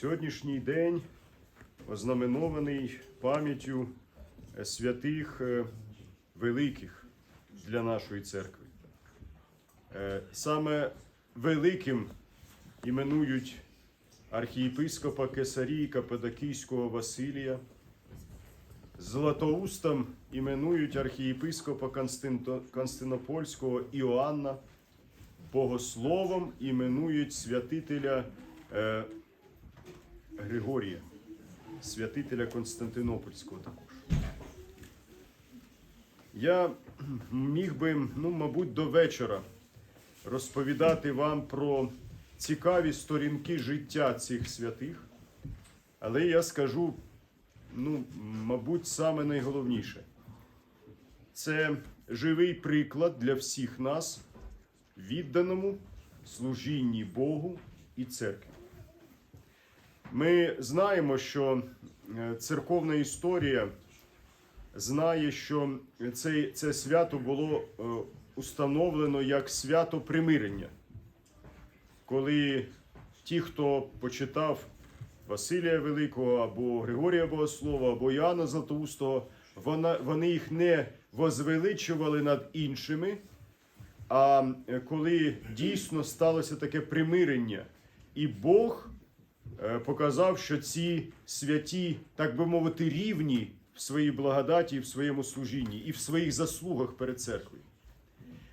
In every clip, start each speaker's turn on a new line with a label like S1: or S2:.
S1: Сьогоднішній день ознаменований пам'яттю е, святих е, великих для нашої церкви. Е, Саме великим іменують архієпископа Кесарії Капедокійського Василія. Златоустом іменують архієпископа Констинопольського Іоанна. Богословом іменують святителя Григорія, святителя Константинопольського також. Я міг би, ну, мабуть, до вечора розповідати вам про цікаві сторінки життя цих святих, але я скажу, ну, мабуть, саме найголовніше. Це живий приклад для всіх нас відданому служінні Богу і церкві. Ми знаємо, що е, церковна історія знає, що це, це свято було е, установлено як свято примирення, коли ті, хто почитав Василія Великого або Григорія Богослова, або Іоанна Златоустого, вона, вони їх не возвеличували над іншими. А е, коли дійсно сталося таке примирення, і Бог показав, що ці святі, так би мовити, рівні в своїй благодаті, в своєму служінні і в своїх заслугах перед церквою.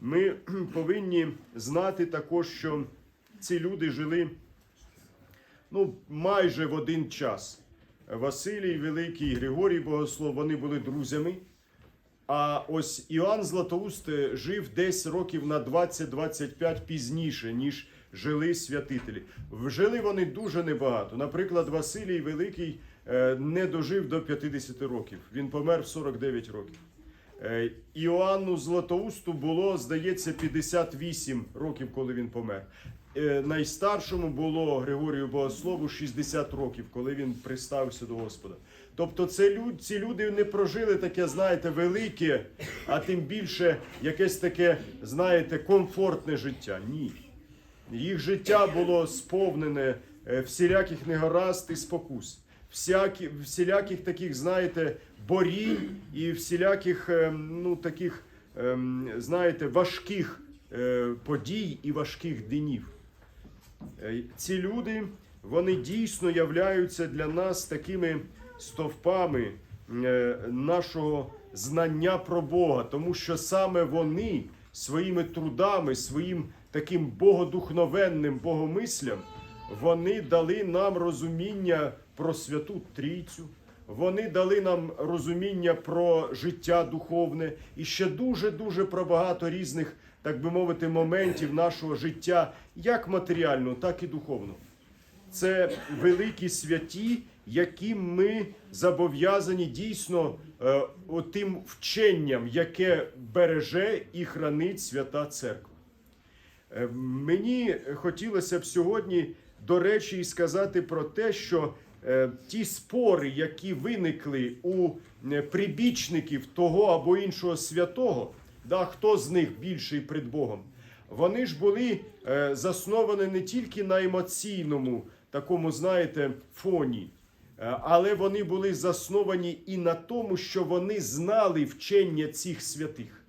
S1: Ми повинні знати також, що ці люди жили ну, майже в один час. Василій Великий, Григорій Богослов, вони були друзями. А ось Іоанн Златоуст е, жив десь років на 20-25 пізніше, ніж жили святителі. Жили вони дуже небагато. Наприклад, Василій Великий е, не дожив до 50 років. Він помер в 49 років. Е, Іоанну Златоусту було, здається, 58 років, коли він помер. Е, Найстаршому було Григорію Богослову 60 років, коли він приставився до Господа. Тобто це люд, ці люди не прожили таке, знаєте, велике, а тим більше якесь таке, знаєте, комфортне життя. Ні. Їх життя було сповнене е, всіляких негаразд і спокус, всякі, всіляких таких, знаєте, борінь і всіляких, е, ну, таких, ем, знаєте, важких е, подій і важких днів. Е, Ці люди, вони дійсно являються для нас такими стовпами нашого знання про Бога, тому що саме вони своїми трудами, своїм таким богодухновенним богомислям, вони дали нам розуміння про Святу Трійцю. Вони дали нам розуміння про життя духовне і ще дуже дуже про багато різних, так би мовити, моментів нашого життя, як матеріального, так і духовного. Це великі святі, яким ми зобов'язані дійсно е, тим вченням, яке береже і хранить свята церква. Е, Мені хотілося б сьогодні, до речі, сказати про те, що е, ті спори, які виникли у е, прибічників того або іншого святого, да, хто з них більший пред Богом, вони ж були засновані не тільки на емоційному такому, знаєте, фоні, але вони були засновані і на тому, що вони знали вчення цих святих.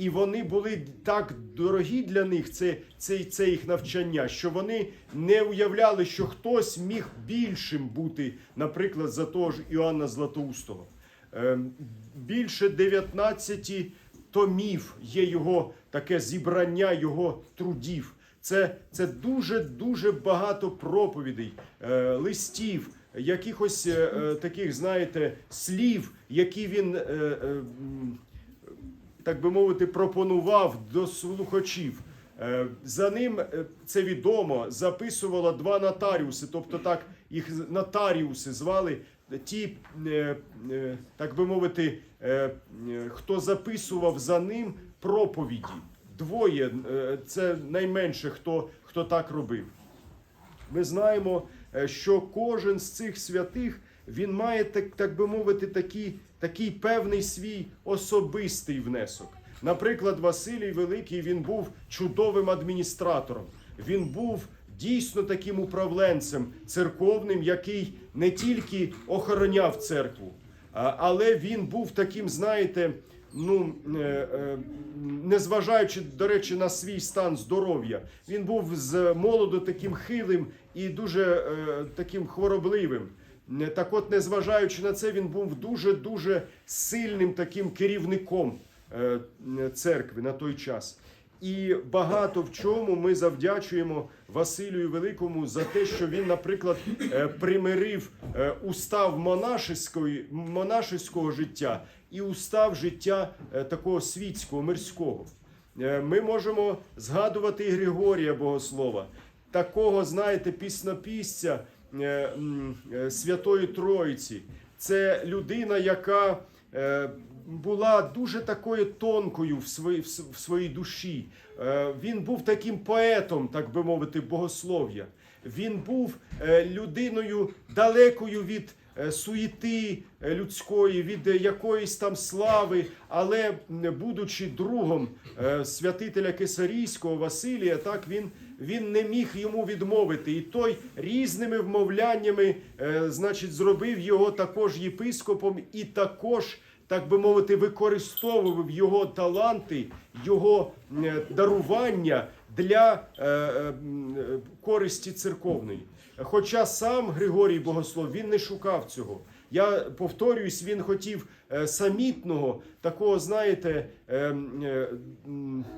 S1: І вони були так дорогі для них, це, це, це їх навчання, що вони не уявляли, що хтось міг більшим бути, наприклад, за того ж Іоанна Златоустого. Ем, Більше 19 томів є його таке зібрання його трудів. Це, це дуже дуже багато проповідей, е, листів, якихось е, е, таких, знаєте, слів, які він. Так би мовити, пропонував до слухачів. Е, За ним е, це відомо записувало два нотаріуси, тобто так їх нотаріуси звали ті, е, так би мовити, хто записував за ним проповіді. Двоє це найменше хто, хто так робив. Ми знаємо, що кожен з цих святих він має так, так би мовити, такий, такий певний свій особистий внесок. Наприклад, Василій Великий він був чудовим адміністратором. Він був дійсно таким управленцем церковним, який не тільки охороняв церкву, але він був таким, знаєте, ну, е, е, незважаючи, до речі, на свій стан здоров'я, він був з молоду таким хилим і дуже е, таким хворобливим. Так от, незважаючи на це, він був дуже-дуже сильним таким керівником е, церкви на той час. І багато в чому ми завдячуємо Василію Великому за те, що він, наприклад, е, примирив е, устав монашеського життя і устав життя е, такого світського, мирського. Е, Ми можемо згадувати Григорія Богослова, такого, знаєте, піснопісця е, е, Святої Троїці. Це людина, яка е, була дуже такою тонкою в своїй, в своїй душі. Е, Він був таким поетом, так би мовити, богослов'я. Він був е, людиною далекою від е, суєти е, людської, від е, якоїсь там слави, але будучи другом е, святителя Кесарійського Василія, так він, він не міг йому відмовити. І той різними вмовляннями, е, значить, зробив його також єпископом і також. Так би мовити, використовував його таланти, його е, дарування для е, користі церковної. Хоча сам Григорій Богослов він не шукав цього. Я повторююсь, він хотів е, самітного, такого, знаєте, е, е,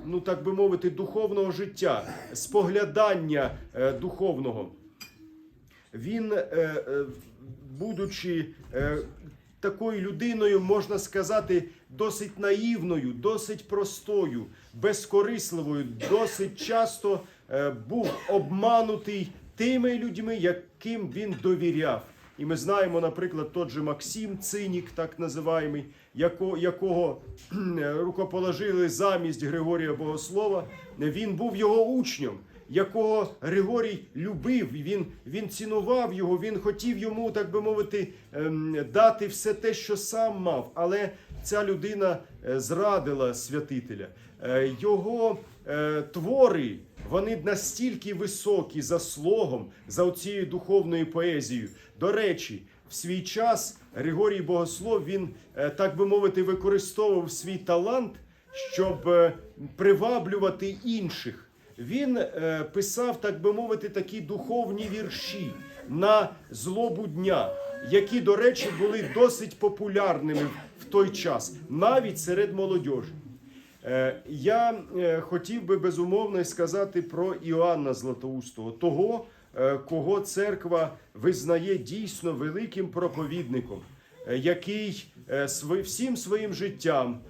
S1: ну так би мовити, духовного життя, споглядання духовного. Він, будучи такою людиною, можна сказати, досить наївною, досить простою, безкорисливою, досить часто був обманутий тими людьми, яким він довіряв. І ми знаємо, наприклад, тот же Максим Цинік, так називаємий, яко, якого рукоположили замість Григорія Богослова. Він був його учнем якого Григорій любив, він, він цінував його, він хотів йому, так би мовити, ем, дати все те, що сам мав. Але ця людина е, зрадила святителя. Е, Його е, твори вони настільки високі за слогом, за оцією духовною поезією. До речі, в свій час Григорій Богослов він, е, так би мовити, використовував свій талант, щоб е, приваблювати інших. Він е, писав, так би мовити, такі духовні вірші на злобу дня, які, до речі, були досить популярними в той час, навіть серед молодіжі. Е, я хотів би безумовно сказати про Іоанна Златоустого, того, кого церква визнає дійсно великим проповідником, е, який е, всім своїм життям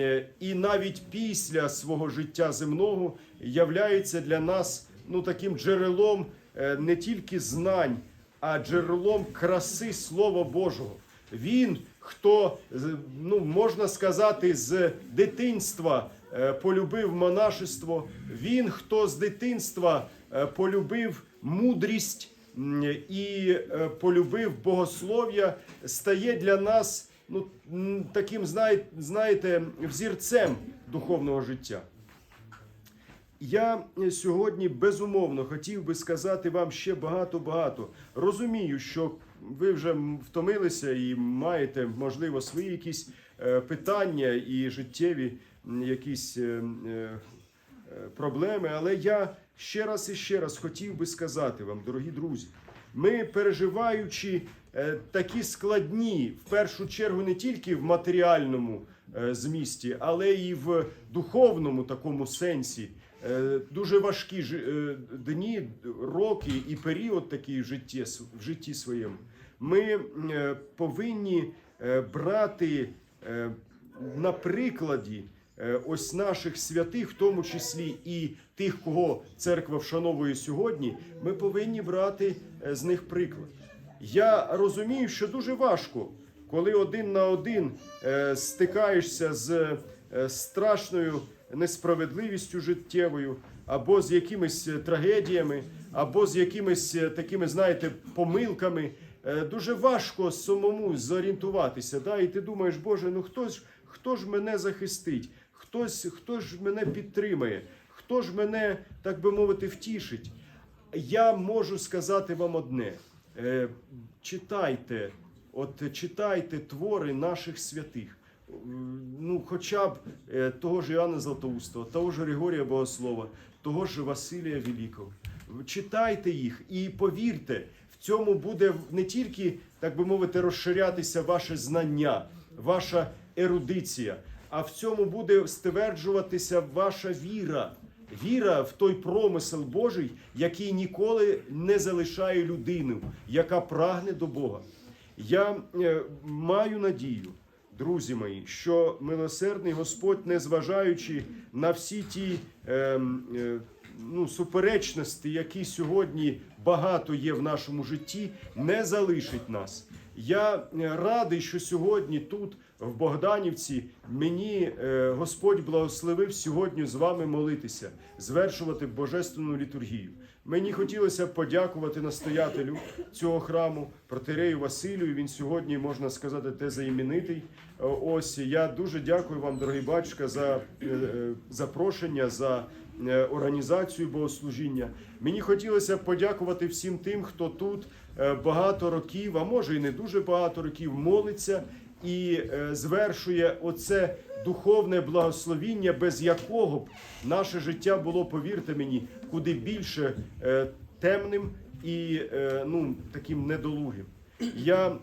S1: е, і навіть після свого життя земного являється для нас ну, таким джерелом е, не тільки знань, а джерелом краси Слова Божого. Він, хто ну, можна сказати, з дитинства е, полюбив монашество, він, хто з дитинства е, полюбив мудрість і е, полюбив богослов'я, стає для нас ну, таким, знаєте, взірцем духовного життя. Я сьогодні безумовно хотів би сказати вам ще багато-багато. Розумію, що ви вже втомилися і маєте, можливо, свої якісь е, питання і життєві якісь е, проблеми, але я ще раз і ще раз хотів би сказати вам, дорогі друзі, ми переживаючи е, такі складні, в першу чергу, не тільки в матеріальному е, змісті, але і в духовному такому сенсі. Е, Дуже важкі е, дні, роки і період такий в житті, в житті своєму. Ми повинні брати на прикладі ось наших святих, в тому числі і тих, кого церква вшановує сьогодні, ми повинні брати е, з них приклад. Я розумію, що дуже важко, коли один на один е, стикаєшся з е, страшною несправедливістю життєвою, або з якимись е, трагедіями, або з якимись е, такими, знаєте, помилками. Е, Дуже важко самому зорієнтуватися. Да? І ти думаєш, Боже, ну хто ж, хто ж мене захистить? Хтось, хто ж мене підтримає? Хто ж мене, так би мовити, втішить? я можу сказати вам одне: Е, читайте, от читайте твори наших святих. Ну, хоча б е, того ж Іоанна Златоустого, того ж Григорія Богослова, того ж Василія Великого. Читайте їх і повірте, в цьому буде не тільки, так би мовити, розширятися ваше знання, ваша ерудиція, а в цьому буде стверджуватися ваша віра. Віра в той промисел Божий, який ніколи не залишає людину, яка прагне до Бога. Я е, маю надію, друзі мої, що милосердний Господь, незважаючи на всі ті е, е, ну, суперечності, які сьогодні багато є в нашому житті, не залишить нас. Я е, радий, що сьогодні тут, в Богданівці, мені е, Господь благословив сьогодні з вами молитися, звершувати божественну літургію. Мені хотілося подякувати настоятелю цього храму, протерею Василію. Він сьогодні, можна сказати, те заіменитий. Е, Ось я дуже дякую вам, дорогий батюшка, за е, запрошення, за організацію богослужіння. Мені хотілося подякувати всім тим, хто тут багато років, а може і не дуже багато років, молиться і е, звершує оце духовне благословіння, без якого б наше життя було, повірте мені, куди більше е, темним і е, ну, таким недолугим. Я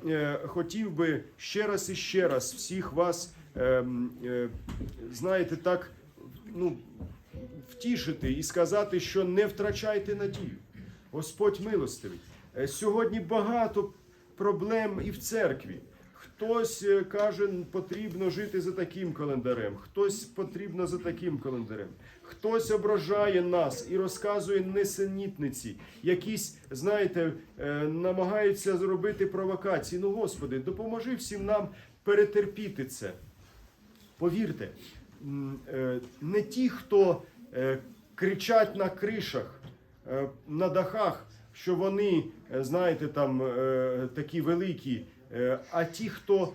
S1: хотів би ще раз і ще раз всіх вас, е, м, е, знаєте, так ну, втішити і сказати, що не втрачайте надію. Господь милостивий. Сьогодні багато проблем і в церкві. Хтось е, каже, потрібно жити за таким календарем, хтось потрібно за таким календарем. Хтось ображає нас і розказує несенітниці, якісь, знаєте, е, намагаються зробити провокації. Ну, Господи, допоможи всім нам перетерпіти це. Повірте, е, не ті, хто кричать на кришах, на дахах, що вони, знаєте, там такі великі, а ті, хто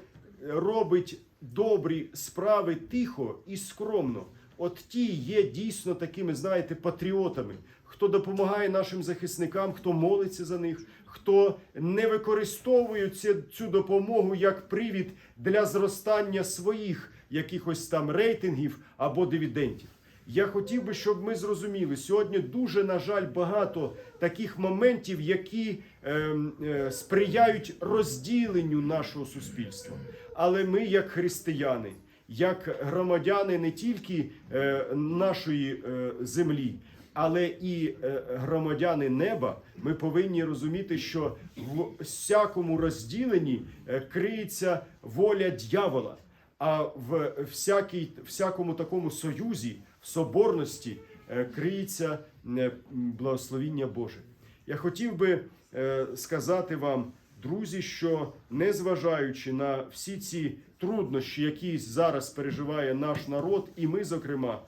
S1: робить добрі справи тихо і скромно, от ті є дійсно такими, знаєте, патріотами. Хто допомагає нашим захисникам, хто молиться за них, хто не використовує цю, цю допомогу як привід для зростання своїх якихось там рейтингів або дивідендів. Я хотів би, щоб ми зрозуміли, сьогодні дуже, на жаль, багато таких моментів, які ем, е, сприяють розділенню нашого суспільства. Але ми, як християни, як громадяни не тільки е, нашої е, землі, але і е, громадяни неба, ми повинні розуміти, що в всякому розділенні е, криється воля дьявола. А в всякій, всякому такому союзі, в соборності е, криється е, благословіння Боже. Я хотів би е, сказати вам, друзі, що незважаючи на всі ці труднощі, які зараз переживає наш народ, і ми, зокрема,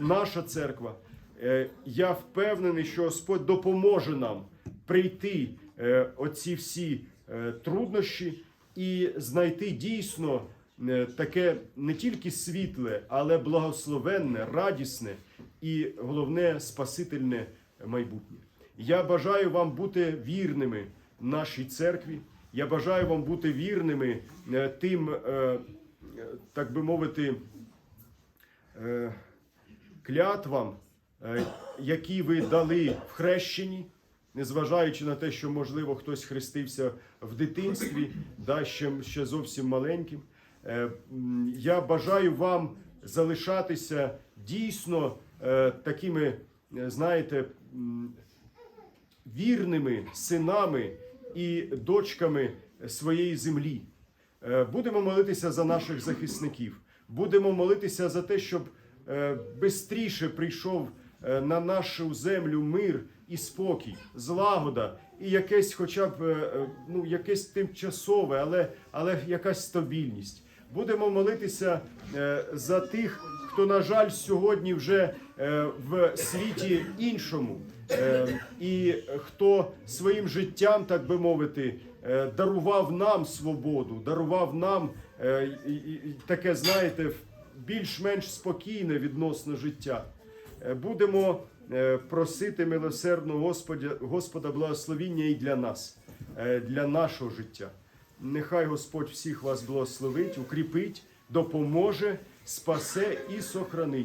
S1: наша церква, я впевнений, що Господь допоможе нам прийти оці всі труднощі і знайти дійсно таке не тільки світле, але благословенне, радісне і головне спасительне майбутнє. Я бажаю вам бути вірними нашій церкві. Я бажаю вам бути вірними е, тим, е, е, так би мовити, е, клятвам, е, які ви дали в хрещенні, незважаючи на те, що, можливо, хтось хрестився в дитинстві, да, ще, ще зовсім маленьким. Е, Я бажаю вам залишатися дійсно е, такими, е, знаєте, вірними синами і дочками своєї землі. Будемо молитися за наших захисників. Будемо молитися за те, щоб швидше прийшов на нашу землю мир і спокій, злагода, і якесь, хоча б ну, якесь тимчасове, але, але якась стабільність. Будемо молитися е, за тих, хто, на жаль, сьогодні вже е, в світі іншому, е, і хто своїм життям, так би мовити, дарував нам свободу, дарував нам таке, знаєте, більш-менш спокійне відносно життя. Будемо просити милосердного Господа, Господа благословіння і для нас, для нашого життя. Нехай Господь всіх вас благословить, укріпить, допоможе, спасе і сохранить.